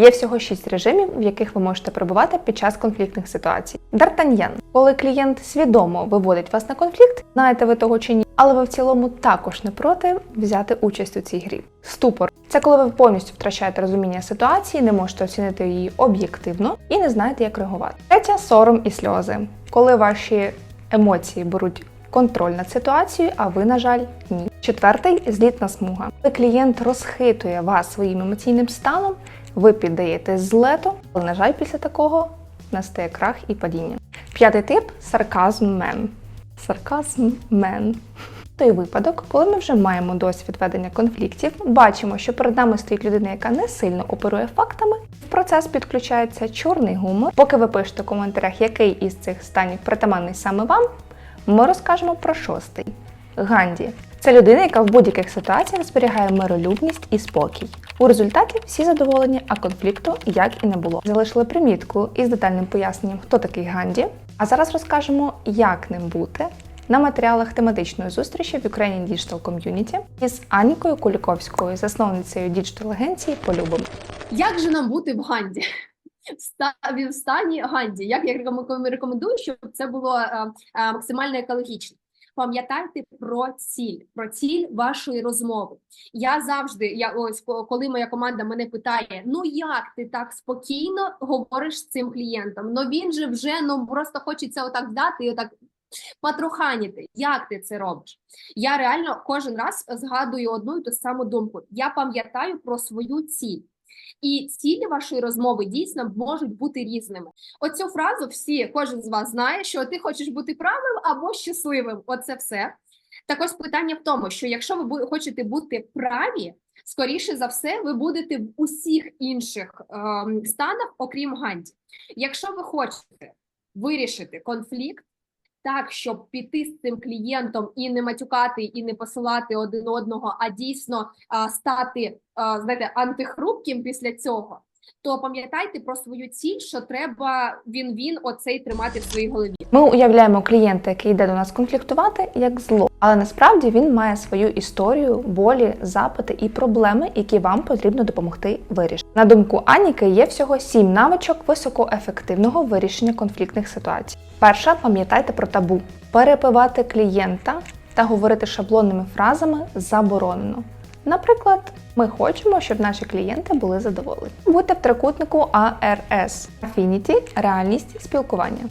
Є всього шість режимів, в яких ви можете перебувати під час конфліктних ситуацій. Д'Артаньян, коли клієнт свідомо виводить вас на конфлікт, знаєте ви того чи ні, але ви в цілому також не проти взяти участь у цій грі. Ступор це коли ви повністю втрачаєте розуміння ситуації, не можете оцінити її об'єктивно і не знаєте, як реагувати. Третя сором і сльози, коли ваші емоції беруть контроль над ситуацією, а ви, на жаль, ні. Четвертий злітна смуга. Коли клієнт розхитує вас своїм емоційним станом, ви піддаєтесь злету, але, на жаль, після такого настає крах і падіння. П'ятий тип сарказм мен. Сарказм мен. Той випадок, коли ми вже маємо досвід ведення конфліктів, бачимо, що перед нами стоїть людина, яка не сильно оперує фактами. В процес підключається чорний гумор. Поки ви пишете в коментарях, який із цих станів притаманний саме вам, ми розкажемо про шостий Ганді. Це людина, яка в будь-яких ситуаціях зберігає миролюбність і спокій. У результаті всі задоволені, а конфлікту як і не було. Залишили примітку із детальним поясненням, хто такий Ганді. А зараз розкажемо, як ним бути на матеріалах тематичної зустрічі в Ukrainian Digital Community із Анікою Куліковською, засновницею діджитал-агенції Полюбом. Як же нам бути в Ганді? В стані Ганді. Як я рекомендую, щоб це було е, е, максимально екологічно. Пам'ятайте про ціль, про ціль вашої розмови. Я завжди, я ось коли моя команда мене питає: ну як ти так спокійно говориш з цим клієнтом? Ну він же вже ну просто хочеться отак дати і отак потроханіти. Як ти це робиш? Я реально кожен раз згадую одну і ту саму думку. Я пам'ятаю про свою ціль. І цілі вашої розмови дійсно можуть бути різними. Оцю фразу всі, кожен з вас знає, що ти хочеш бути правим або щасливим. Оце все. Так ось питання в тому, що якщо ви хочете бути праві, скоріше за все, ви будете в усіх інших ем, станах, окрім Ганді. Якщо ви хочете вирішити конфлікт, так, щоб піти з цим клієнтом і не матюкати, і не посилати один одного, а дійсно а, стати а, знаєте, антихрупким після цього, то пам'ятайте про свою ціль, що треба він-він оцей тримати в своїй голові. Ми уявляємо клієнта, який йде до нас конфліктувати, як зло, але насправді він має свою історію, болі, запити і проблеми, які вам потрібно допомогти вирішити. На думку Аніки, є всього сім навичок високоефективного вирішення конфліктних ситуацій. Перша пам'ятайте про табу. Перепивати клієнта та говорити шаблонними фразами заборонено. Наприклад, ми хочемо, щоб наші клієнти були задоволені. Будьте в трикутнику ARS – Affinity – реальність спілкування.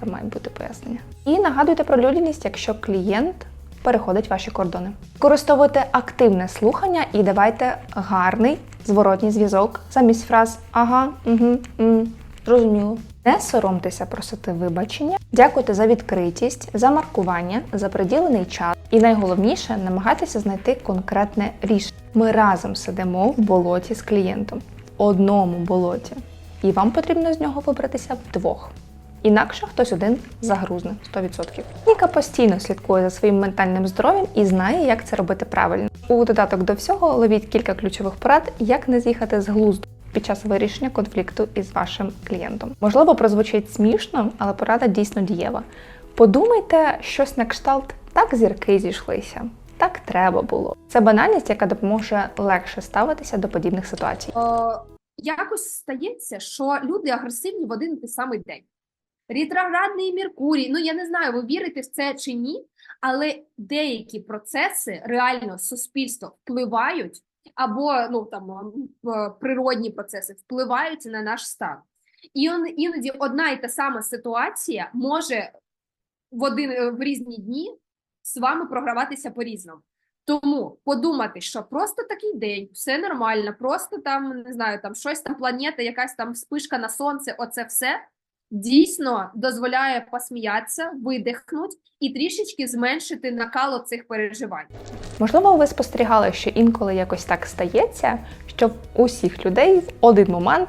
Це має бути пояснення. І нагадуйте про людяність, якщо клієнт переходить ваші кордони. Використовуйте активне слухання і давайте гарний зворотній зв'язок замість фраз ага, угу, м, зрозуміло. Не соромтеся просити вибачення, дякуйте за відкритість, за маркування, за приділений час. І найголовніше намагайтеся знайти конкретне рішення. Ми разом сидимо в болоті з клієнтом, одному болоті, і вам потрібно з нього вибратися вдвох. Інакше хтось один загрузне 100%. Ніка постійно слідкує за своїм ментальним здоров'ям і знає, як це робити правильно. У додаток до всього ловіть кілька ключових порад, як не з'їхати з глузду під час вирішення конфлікту із вашим клієнтом. Можливо, прозвучить смішно, але порада дійсно дієва. Подумайте щось на кшталт, так зірки зійшлися. Так треба було. Це банальність, яка допоможе легше ставитися до подібних ситуацій. Е, якось стається, що люди агресивні в один і той самий день. Ретроградний Меркурій, ну я не знаю, ви вірите в це чи ні, але деякі процеси реально суспільство впливають, або ну там е, природні процеси впливають на наш стан. І іноді одна і та сама ситуація може в один е, в різні дні з вами програватися по-різному. Тому подумати, що просто такий день, все нормально, просто там не знаю, там щось там планета, якась там спишка на сонце, оце все дійсно дозволяє посміятися, видихнути і трішечки зменшити накал цих переживань. Можливо, ви спостерігали, що інколи якось так стається, що в усіх людей в один момент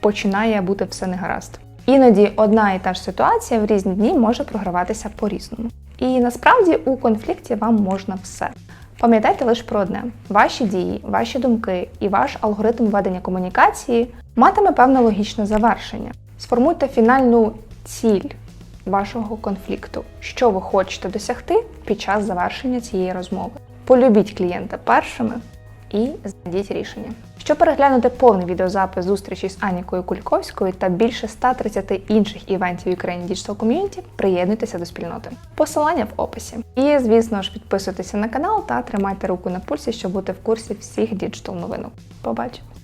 починає бути все негаразд. Іноді одна і та ж ситуація в різні дні може програватися по-різному. І насправді у конфлікті вам можна все. Пам'ятайте лише про одне: ваші дії, ваші думки і ваш алгоритм ведення комунікації матиме певне логічне завершення. Сформуйте фінальну ціль вашого конфлікту, що ви хочете досягти під час завершення цієї розмови. Полюбіть клієнта першими і знайдіть рішення. Щоб переглянути повний відеозапис зустрічі з Анікою Кульковською та більше 130 інших івентів Ukraine Digital Community, приєднуйтеся до спільноти. Посилання в описі. І, звісно ж, підписуйтеся на канал та тримайте руку на пульсі, щоб бути в курсі всіх діджитал новинок. Побачимось!